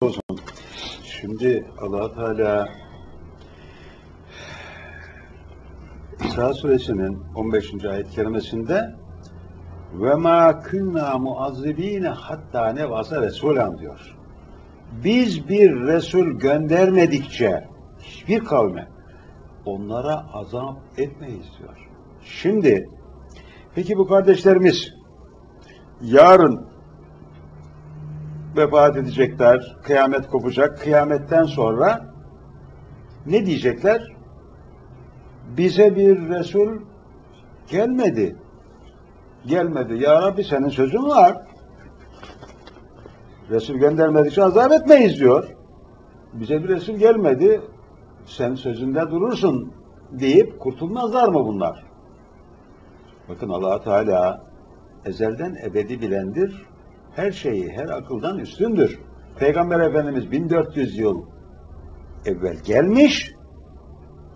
olsun. Şimdi allah Teala İsra suresinin 15. ayet kerimesinde ve ma kunna muazzibine hatta nevasa resulan diyor. Biz bir resul göndermedikçe hiçbir kavme onlara azap etmeyiz diyor. Şimdi peki bu kardeşlerimiz yarın vefat edecekler, kıyamet kopacak. Kıyametten sonra ne diyecekler? Bize bir Resul gelmedi. Gelmedi. Ya Rabbi senin sözün var. Resul göndermedikçe azap etmeyiz diyor. Bize bir Resul gelmedi. Sen sözünde durursun deyip kurtulmazlar mı bunlar? Bakın allah Teala ezelden ebedi bilendir her şeyi, her akıldan üstündür. Peygamber Efendimiz 1400 yıl evvel gelmiş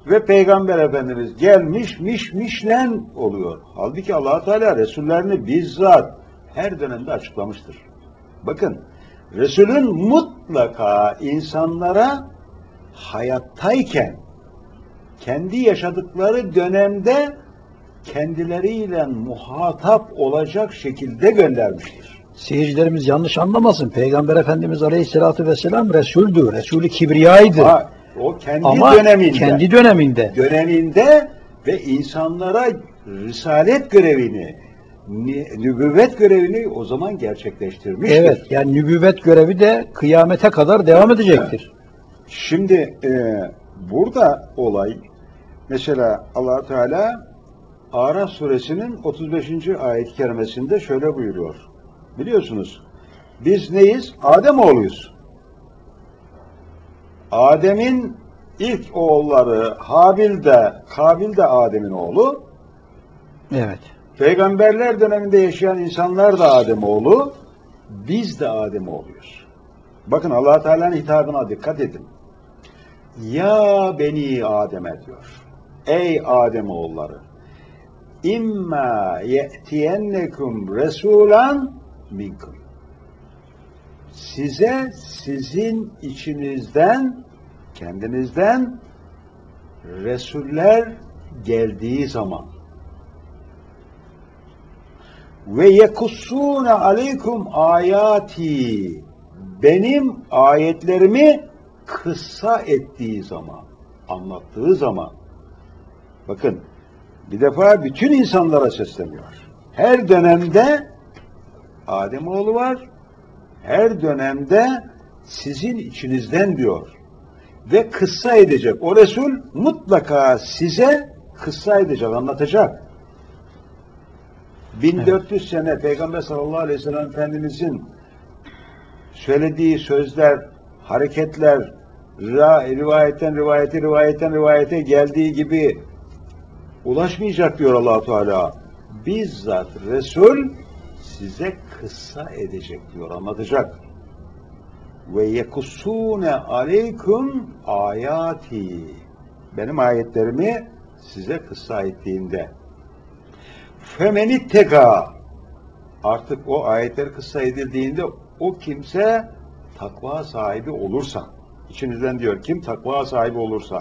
ve Peygamber Efendimiz gelmiş, miş, mişlen oluyor. Halbuki allah Teala Resullerini bizzat her dönemde açıklamıştır. Bakın, Resulün mutlaka insanlara hayattayken kendi yaşadıkları dönemde kendileriyle muhatap olacak şekilde göndermiştir. Seyircilerimiz yanlış anlamasın. Peygamber Efendimiz Aleyhisselatü Vesselam Resul'dü. Resulü Kibriya'ydı. Ha, o kendi Ama döneminde. kendi döneminde. döneminde ve insanlara risalet görevini, ni- nübüvvet görevini o zaman gerçekleştirmiştir. Evet, yani nübüvvet görevi de kıyamete kadar devam edecektir. Şimdi e, burada olay mesela allah Teala Araf suresinin 35. ayet-i kerimesinde şöyle buyuruyor. Biliyorsunuz biz neyiz? Adem oğluyuz. Adem'in ilk oğulları Habil de Kabil de Adem'in oğlu. Evet. Peygamberler döneminde yaşayan insanlar da Adem oğlu. Biz de Adem oğluyuz. Bakın allah Teala'nın hitabına dikkat edin. Ya beni Adem'e diyor. Ey Adem oğulları. İmma ye'tiyennekum resulan minkum. Size sizin içinizden, kendinizden Resuller geldiği zaman ve yekussune aleykum ayati benim ayetlerimi kıssa ettiği zaman, anlattığı zaman bakın bir defa bütün insanlara sesleniyor. Her dönemde Ademoğlu var. Her dönemde sizin içinizden diyor. Ve kıssa edecek. O Resul mutlaka size kıssa edecek, anlatacak. 1400 sene Peygamber sallallahu aleyhi ve sellem Efendimizin söylediği sözler, hareketler, rivayetten rivayete, rivayetten rivayete geldiği gibi ulaşmayacak diyor allah Teala. Bizzat Resul size kıssa edecek diyor, anlatacak. Ve yekussune aleykum ayati. Benim ayetlerimi size kıssa ettiğinde. Femenittega. Artık o ayetler kıssa edildiğinde o kimse takva sahibi olursa, içinizden diyor kim takva sahibi olursa,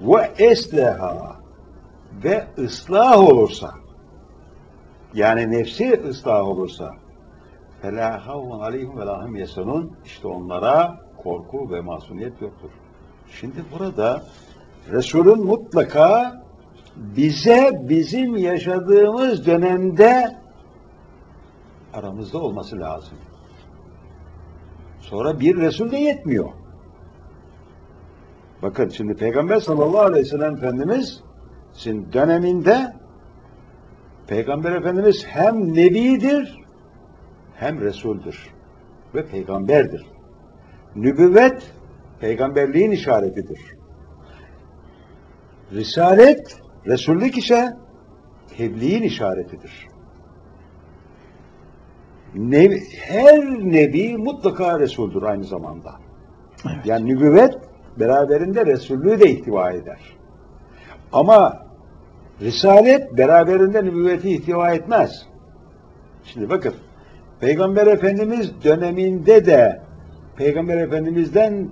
ve esleha ve ıslah olursa yani nefsi ıslah olursa فَلَا خَوْفٌ عَلَيْهِمْ وَلَا هُمْ يَسَنُونَ işte onlara korku ve masumiyet yoktur. Şimdi burada Resul'ün mutlaka bize bizim yaşadığımız dönemde aramızda olması lazım. Sonra bir Resul de yetmiyor. Bakın şimdi Peygamber sallallahu aleyhi ve sellem Efendimiz sizin döneminde Peygamber Efendimiz hem Nebidir hem Resul'dür ve Peygamberdir. Nübüvvet peygamberliğin işaretidir. Risalet, Resullük ise tebliğin işaretidir. Nebi, her nebi mutlaka Resul'dur aynı zamanda. Evet. Yani nübüvvet beraberinde Resullüğü de ihtiva eder. Ama Risalet beraberinde nübüvveti ihtiva etmez. Şimdi bakın Peygamber Efendimiz döneminde de Peygamber Efendimiz'den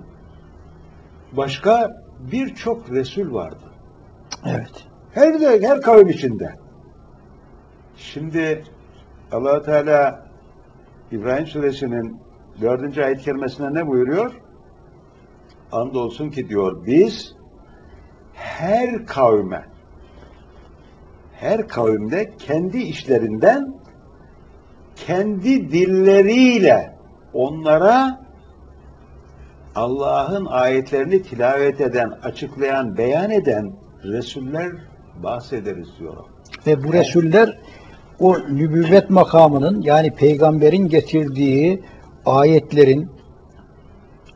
başka birçok Resul vardı. Evet. Her de her kavim içinde. Şimdi allah Teala İbrahim Suresinin dördüncü ayet kerimesinde ne buyuruyor? Andolsun ki diyor biz her kavme her kavimde kendi işlerinden kendi dilleriyle onlara Allah'ın ayetlerini tilavet eden, açıklayan, beyan eden Resuller bahsederiz diyor. Ve bu Resuller o nübüvvet makamının yani peygamberin getirdiği ayetlerin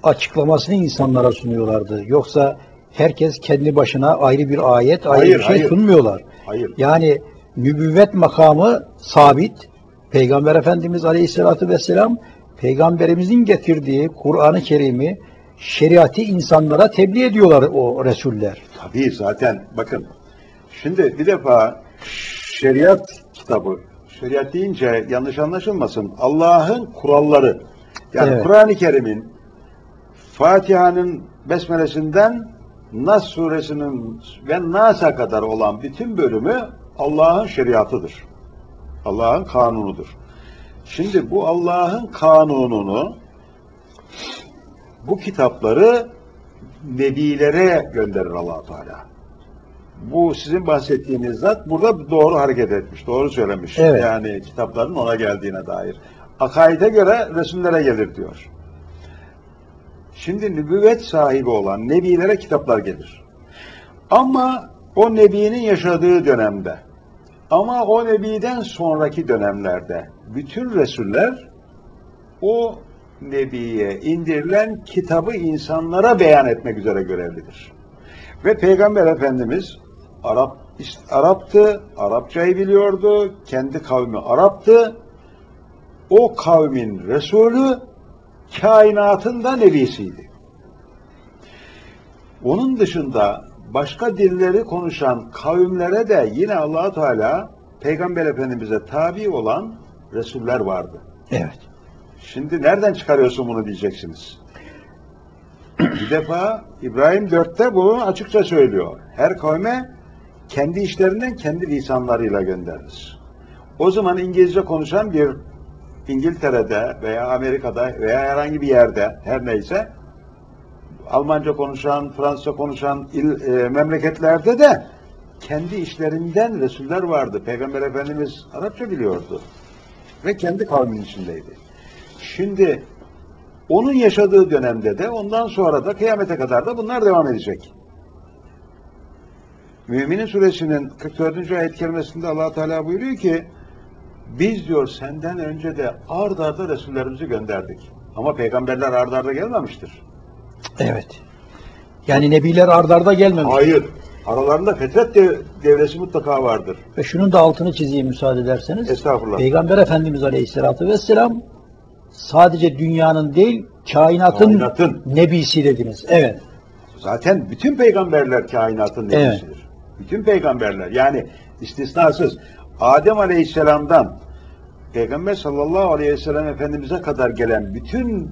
açıklamasını insanlara sunuyorlardı. Yoksa herkes kendi başına ayrı bir ayet, ayrı Hayır, bir şey hayır. sunmuyorlar. Hayır. Yani nübüvvet makamı sabit. Peygamber Efendimiz Aleyhisselatü Vesselam peygamberimizin getirdiği Kur'an-ı Kerim'i şeriatı insanlara tebliğ ediyorlar o Resuller. Tabii zaten bakın. Şimdi bir defa şeriat kitabı, şeriat deyince yanlış anlaşılmasın. Allah'ın kuralları. Yani Evet. Kur'an-ı Kerim'in Fatiha'nın besmelesinden Nas suresinin ve Nas'a kadar olan bütün bölümü Allah'ın şeriatıdır. Allah'ın kanunudur. Şimdi bu Allah'ın kanununu bu kitapları nebilere gönderir allah Teala. Bu sizin bahsettiğiniz zat burada doğru hareket etmiş, doğru söylemiş. Evet. Yani kitapların ona geldiğine dair. Akaide göre Resullere gelir diyor. Şimdi nübüvvet sahibi olan nebilere kitaplar gelir. Ama o nebinin yaşadığı dönemde, ama o nebiden sonraki dönemlerde bütün Resuller o nebiye indirilen kitabı insanlara beyan etmek üzere görevlidir. Ve Peygamber Efendimiz Arap Arap'tı, Arapçayı biliyordu, kendi kavmi Arap'tı. O kavmin Resulü kainatın da nebisiydi. Onun dışında başka dilleri konuşan kavimlere de yine allah Teala Peygamber Efendimiz'e tabi olan Resuller vardı. Evet. Şimdi nereden çıkarıyorsun bunu diyeceksiniz. Bir defa İbrahim 4'te bunu açıkça söylüyor. Her kavme kendi işlerinden kendi lisanlarıyla göndeririz. O zaman İngilizce konuşan bir İngiltere'de veya Amerika'da veya herhangi bir yerde her neyse Almanca konuşan, Fransızca konuşan il, e, memleketlerde de kendi işlerinden Resuller vardı. Peygamber Efendimiz Arapça biliyordu. Ve kendi kavminin içindeydi. Şimdi onun yaşadığı dönemde de ondan sonra da kıyamete kadar da bunlar devam edecek. Müminin suresinin 44. ayet kerimesinde allah Teala buyuruyor ki biz diyor senden önce de ard arda Resullerimizi gönderdik. Ama peygamberler ard arda gelmemiştir. Evet. Yani nebiler ardarda gelmemiş. Hayır. Aralarında fetret de- devresi mutlaka vardır. Ve şunun da altını çizeyim müsaade ederseniz. Estağfurullah. Peygamber Efendimiz Aleyhisselatü Vesselam sadece dünyanın değil kainatın, Kainatın. nebisi dediniz. Evet. Zaten bütün peygamberler kainatın Evet. nebisidir. Bütün peygamberler yani istisnasız Adem Aleyhisselam'dan Peygamber sallallahu aleyhi ve sellem Efendimiz'e kadar gelen bütün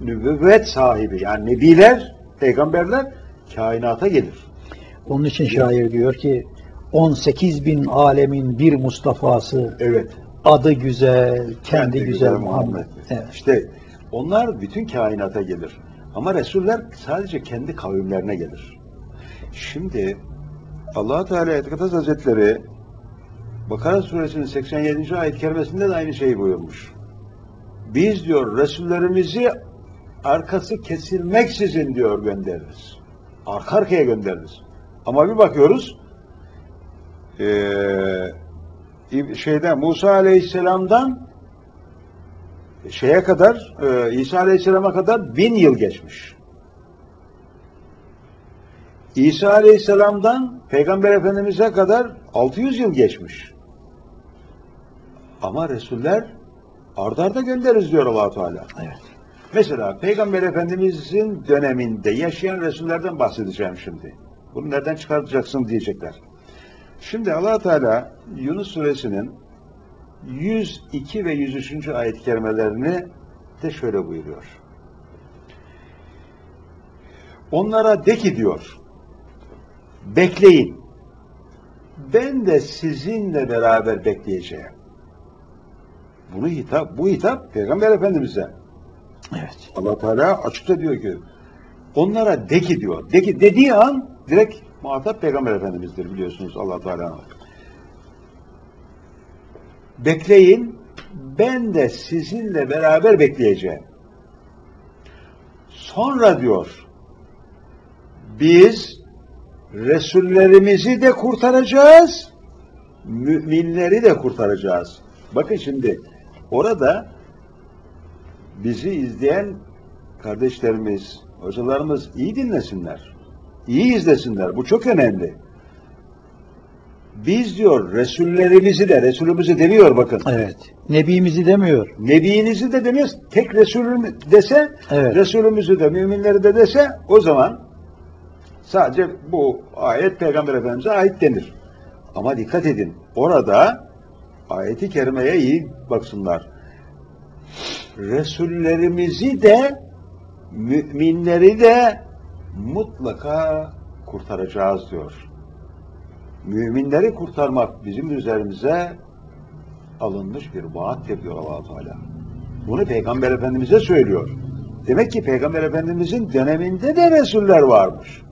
nübüvvet sahibi yani nebiler, peygamberler kainata gelir. Onun için şair diyor ki 18 bin alemin bir Mustafa'sı Evet. adı güzel, kendi, güzel, Muhammed. Evet. İşte onlar bütün kainata gelir. Ama Resuller sadece kendi kavimlerine gelir. Şimdi allah Teala Etikatas Hazretleri Bakara suresinin 87. ayet kerimesinde de aynı şeyi buyurmuş. Biz diyor Resullerimizi arkası kesilmeksizin diyor göndeririz. Arka arkaya göndeririz. Ama bir bakıyoruz eee İb- şeyden Musa Aleyhisselam'dan şeye kadar e, İsa Aleyhisselam'a kadar bin yıl geçmiş. İsa Aleyhisselam'dan Peygamber Efendimiz'e kadar 600 yıl geçmiş. Ama Resuller ardarda göndeririz diyor allah Teala. Evet. Mesela Peygamber Efendimiz'in döneminde yaşayan Resullerden bahsedeceğim şimdi. Bunu nereden çıkartacaksın diyecekler. Şimdi allah Teala Yunus suresinin 102 ve 103. ayet-i kerimelerini de şöyle buyuruyor. Onlara de ki diyor, bekleyin. Ben de sizinle beraber bekleyeceğim. Bunu hitap, bu hitap Peygamber Efendimiz'e. Evet. Allah Teala açıkça diyor ki onlara de ki diyor. De ki dediği an direkt muhatap Peygamber Efendimiz'dir biliyorsunuz Allah Teala. Bekleyin ben de sizinle beraber bekleyeceğim. Sonra diyor biz Resullerimizi de kurtaracağız, müminleri de kurtaracağız. Bakın şimdi orada bizi izleyen kardeşlerimiz, hocalarımız iyi dinlesinler. İyi izlesinler. Bu çok önemli. Biz diyor Resullerimizi de, Resulümüzü demiyor bakın. Evet. Nebimizi demiyor. Nebiyinizi de demiyor. Tek Resulüm dese, Evet. Resulümüzü de, müminleri de dese o zaman sadece bu ayet Peygamber Efendimiz'e ait denir. Ama dikkat edin. Orada ayeti kerimeye iyi baksınlar. Resullerimizi de müminleri de mutlaka kurtaracağız diyor. Müminleri kurtarmak bizim üzerimize alınmış bir vaattir diyor allah Teala. Bunu Peygamber Efendimiz'e söylüyor. Demek ki Peygamber Efendimiz'in döneminde de Resuller varmış.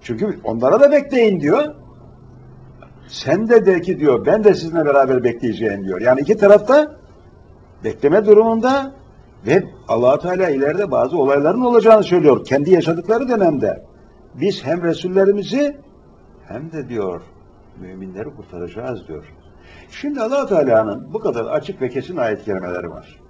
Çünkü onlara da bekleyin diyor. Sen de de ki diyor ben de sizinle beraber bekleyeceğim diyor. Yani iki tarafta bekleme durumunda ve allah Teala ileride bazı olayların olacağını söylüyor. Kendi yaşadıkları dönemde. Biz hem Resullerimizi hem de diyor müminleri kurtaracağız diyor. Şimdi allah Teala'nın bu kadar açık ve kesin ayet kelimeleri var.